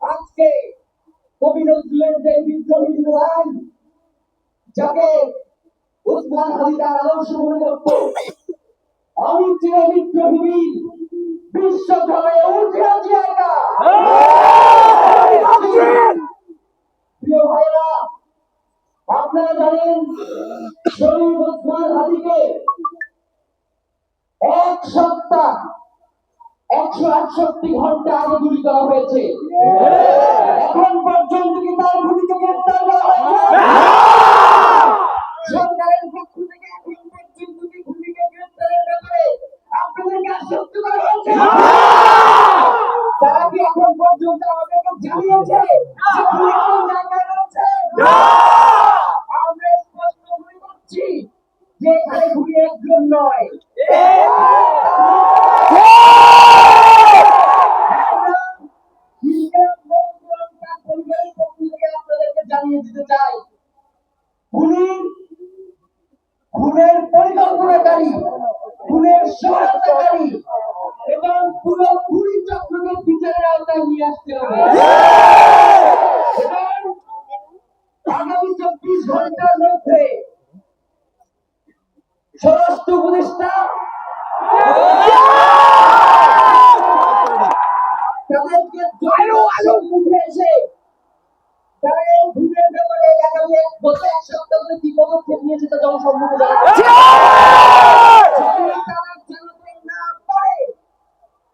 আজকে কবি নজরুলের যে বিদ্রোহী গান যাকে উসমান হাদি তার আদর্শ মনে করত আমি চির বিদ্রোহী বিশ্ব উঠে আছি একা প্রিয় ভাইরা আপনারা জানেন শরীফ ওসমান হাদিকে এক সপ্তাহ, একশো আটষট্টি ঘণ্টা আগে গুলি করা হয়েছে। এখন পর্যন্ত কি তার গুলিকে গ্রেপ্তার করা হয়েছে? সরকারের পক্ষ থেকে এখন পর্যন্ত কি গুলিকে গ্রেপ্তারের ব্যাপারে আপনাদেরকে আশ্বস্ত করা হয়েছে। তারা কি এখন পর্যন্ত আমাদেরকে জানিয়েছে যে মনে যে এখানে গুলি একজন নয়। জানিয়ে দিতে চাই খুনি খুনের পরিকল্পনাকারী খুনের সহায়তাকারী এবং পুরো খুনি চক্রকে বিচারের আওতায় নিয়ে আসতে হবে। আগামী চব্বিশ ঘণ্টার মধ্যে স্বরাষ্ট্র উপদেষ্টা। তাদেরকে মুখে এসে তারা এই ভূতের ব্যাপারে আগামী এক গত এক সপ্তাহ ধরে কি পদক্ষেপ নিয়েছে তা জনসম্মুখে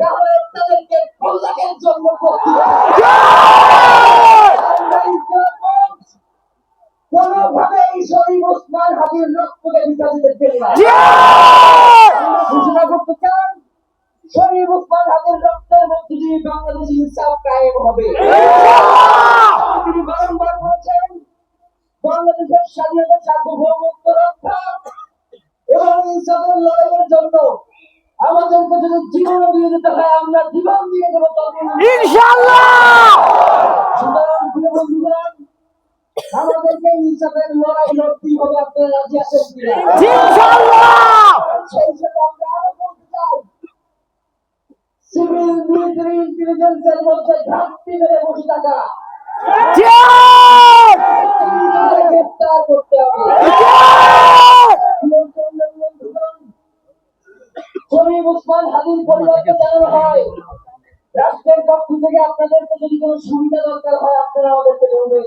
তাহলে তাদেরকে কল্যাণের জন্য কোনোভাবেই শরীফ ওসমান হাদির রক্তকে বলেছেন বাংলাদেশের স্বাধীনতা এবং জন্য জীবন দিয়ে দিতে হয় আমরা জীবন দিয়ে দেবো ইনশাআল্লাহ সুতরাং প্রিয় বন্ধুগণ আমাদেরকে ইনসাফের লড়াই লড়তেই হবে আপনারা রাজি আছেন কিনা? ইনশাআল্লাহ! সেই সাথে আমরা আরও বলতে চাই সিভিল মিলিটারি ইন্টেলিজেন্সের মধ্যে ঘাটতি মেরে বসে থাকা। গ্রেপ্তার করতে হবে। শরীফ ওসমান হাদির পরিবারকে জানানো হয় রাষ্ট্রের পক্ষ থেকে আপনাদেরকে যদি কোনো সুবিধা দরকার হয় আপনারা আমাদেরকে বলবেন।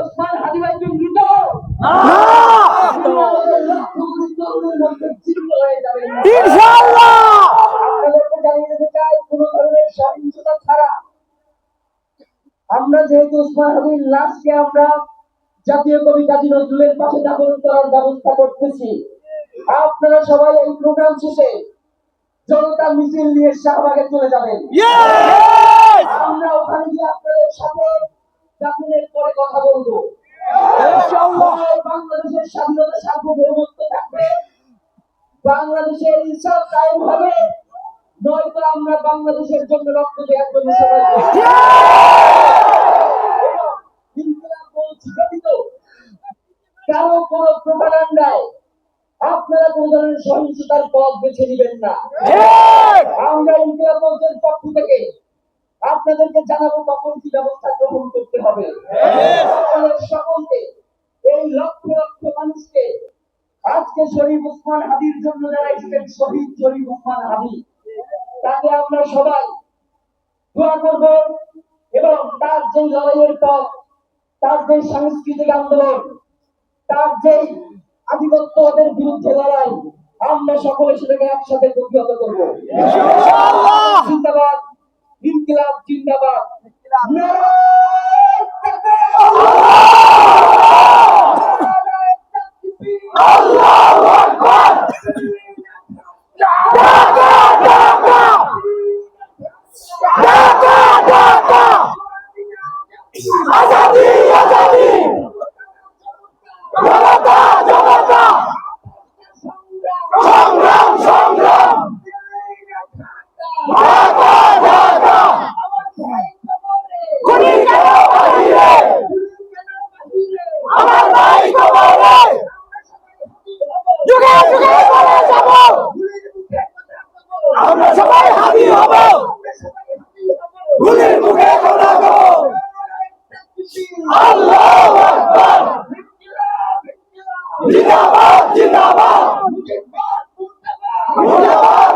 ওসমান হাদি ভাই কি মৃত তিনি আমাদের লক্ষ কোটি তরুণের মধ্যে জীবিত যাবেন ইনশাআল্লাহ! আপনাদেরকে জানিয়ে দিতে চাই কোন ধরনের সহিংসতা ছাড়া। আমরা যেহেতু উসমান হাদির লাশকে আমরা জাতীয় কবি কাজী নজরুলের পাশে দাফন করার ব্যবস্থা করতেছি। আপনারা সবাই এই প্রোগ্রাম শেষে জনতা মিছিল নিয়ে শাহবাগে চলে যাবেন। আমরা ওখানে গিয়ে আপনাদের সাথে দাফনের পরে কথা বলব। বাংলাদেশের স্বাধীনতা সার্বভৌমত্ব থাকবে। বাংলাদেশের ইনসাফ কায়েম হবে। নয়তো আমরা বাংলাদেশের জন্য রক্ত দেওয়ার জন্য সবাই। কারও কোন প্রোপাগান্ডায় আপনারা কোন ধরনের সহিংসতার পথ বেছে নেবেন না। আমরা ইনকিলাব পক্ষ থেকে আপনাদেরকে জানাব কখন কি ব্যবস্থা গ্রহণ করতে হবে। সকলকে এই লক্ষ লক্ষ মানুষকে আজকে শরীফ উসমান হাদির জন্য যারা এসেছেন শহীদ শরীফ উসমান হাদি তাকে আমরা সবাই দোয়া করব এবং তার যে লড়াইয়ের পথ তার যে সাংস্কৃতিক আন্দোলন তার যে আধিপত্যবাদের বিরুদ্ধে লড়াই আমরা সকলে সেটাকে একসাথে প্রতিহত করব। জিন্দাবাদ। ইনকিলাব জিন্দাবাদ। আজাদি আজাদি। হাবি হব। গুলির মুখে খোদাবো আল্লাহু আকবার। জিন্দাবাদ জিন্দাবাদ। মুর্দাবাদ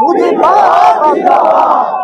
মুর্দাবাদ জিন্দাবাদ।